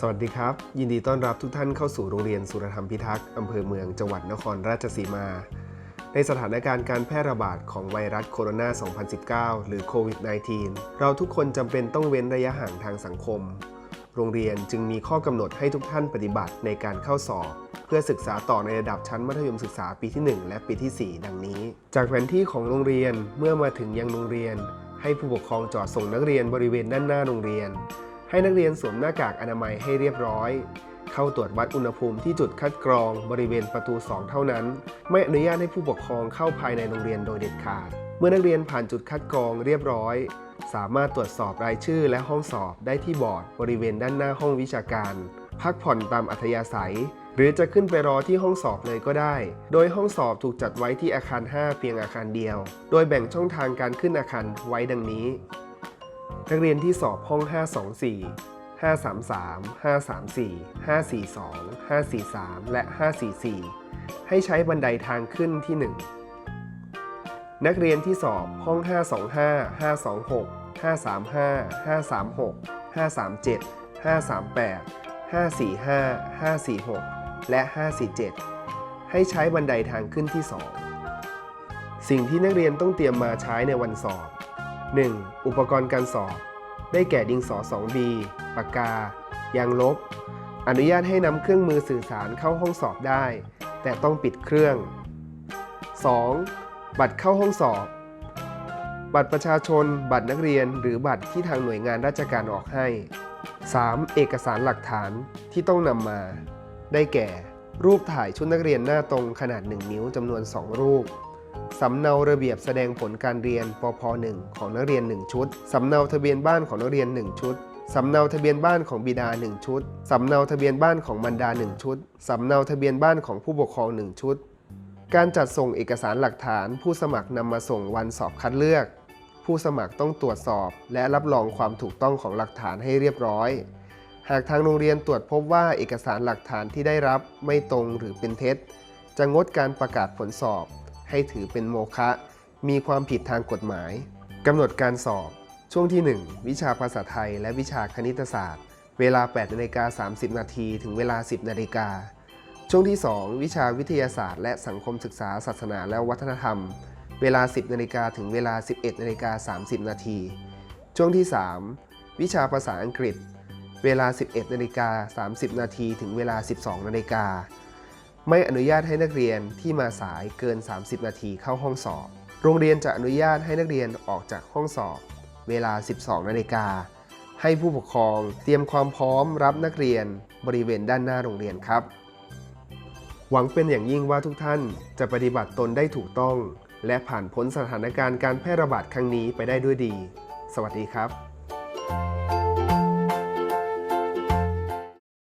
สวัสดีครับ ยินดีต้อนรับทุกท่านเข้าสู่โรงเรียนสุรธรรมพิทักษ์อำเภอเมืองจังหวัดนครราชสีมา ในสถานการณ์การแพร่ระบาดของไวรัสโคโรนา 2019 หรือโควิด -19 เราทุกคนจำเป็นต้องเว้นระยะห่างทางสังคม โรงเรียนจึงมีข้อกำหนดให้ทุกท่านปฏิบัติในการเข้าสอบ เพื่อศึกษาต่อในระดับชั้นมัธยมศึกษาปีที่ 1 และปีที่ 4 ดังนี้ จากแผนที่ของโรงเรียนเมื่อมาถึงยังโรงเรียน ให้ผู้ปกครองจอดส่งนักเรียนบริเวณด้านหน้าโรงเรียน ให้นักเรียนสวมหน้ากากอนามัยให้เรียบร้อย เข้าตรวจวัดอุณหภูมิที่จุดคัดกรองบริเวณประตู 2 เท่านั้น ไม่อนุญาตให้ผู้ปกครองเข้าภายในโรงเรียนโดยเด็ดขาด เมื่อนักเรียนผ่านจุดคัดกรองเรียบร้อย สามารถตรวจสอบรายชื่อและห้องสอบได้ที่บอร์ดบริเวณด้านหน้าห้องวิชาการ พักผ่อนตามอัธยาศัย หรือจะขึ้นไปรอที่ห้องสอบเลยก็ได้ โดยห้องสอบถูกจัดไว้ที่อาคาร 5 เพียงอาคารเดียว โดยแบ่งช่องทางการขึ้นอาคารไว้ดังนี้ นักเรียนที่สอบห้อง 524 533 534 542 543 และ 544 ให้ใช้บันไดทางขึ้นที่ 1 นักเรียนที่สอบห้อง 525 526 535 536 537 538 545 546 และ 547 ให้ใช้บันไดทางขึ้นที่ 2 สิ่งที่นักเรียนต้องเตรียมมาใช้ในวันสอบ 1. อุปกรณ์การสอบ ได้แก่ดินสอ 2B ปากกา ยางลบ อนุญาตให้นำเครื่องมือสื่อสารเข้าห้องสอบได้ แต่ต้องปิดเครื่อง 2. บัตรเข้าห้องสอบ บัตรประชาชน บัตรนักเรียน หรือบัตรที่ทางหน่วยงานราชการออกให้ 3. เอกสารหลักฐานที่ต้องนำมา ได้แก่ รูปถ่ายชุดนักเรียนหน้าตรงขนาด 1 นิ้วจำนวน 2 รูป สำเนาระเบียบแสดงผลการเรียนปพ 1 ของนักเรียน 1 ชุด สำเนาทะเบียนบ้านของนักเรียน 1 ชุด สำเนาทะเบียนบ้านของบิดา 1 ชุด สำเนาทะเบียนบ้านของมารดา 1 ชุด สำเนาทะเบียนบ้านของผู้ปกครอง 1 ชุด การจัดส่งเอกสารหลักฐาน ผู้สมัครนำมาส่งวันสอบคัดเลือก ผู้สมัครต้องตรวจสอบ และรับรองความถูกต้องของหลักฐานให้เรียบร้อย หากทางโรงเรียนตรวจพบว่าเอกสารหลักฐานที่ได้รับไม่ตรงหรือเป็นเท็จ จะงดการประกาศผลสอบ ให้ถือเป็นโมฆะมีความผิดทางกฎหมายกำหนดการสอบ ช่วงที่ 1 วิชาภาษาไทย และวิชาคณิตศาสตร์ เวลา8นาฬิกา30 นาทีถึงเวลา 10 นาฬิกา ช่วงที่ 2 วิชาวิทยาศาสตร์ และสังคมศึกษาศาสนาและวัฒนธรรม เวลา 10 นาฬิกาถึงเวลา 11นาฬิกา30 นาที ช่วงที่ 3 วิชาภาษาอังกฤษ เวลา 11นาฬิกา30 นาทีถึงเวลา 12 นาฬิกา ไม่อนุญาตให้นักเรียนที่มาสายเกิน 30 นาทีเข้าห้องสอบ โรงเรียนจะอนุญาตให้นักเรียนออกจากห้องสอบ เวลา 12 นาฬิกา ให้ผู้ปกครองเตรียมความพร้อมรับนักเรียนบริเวณด้านหน้าโรงเรียนครับ หวังเป็นอย่างยิ่งว่าทุกท่านจะปฏิบัติตนได้ถูกต้อง และผ่านพ้นสถานการณ์การแพร่ระบาดครั้งนี้ไปได้ด้วยดี สวัสดีครับ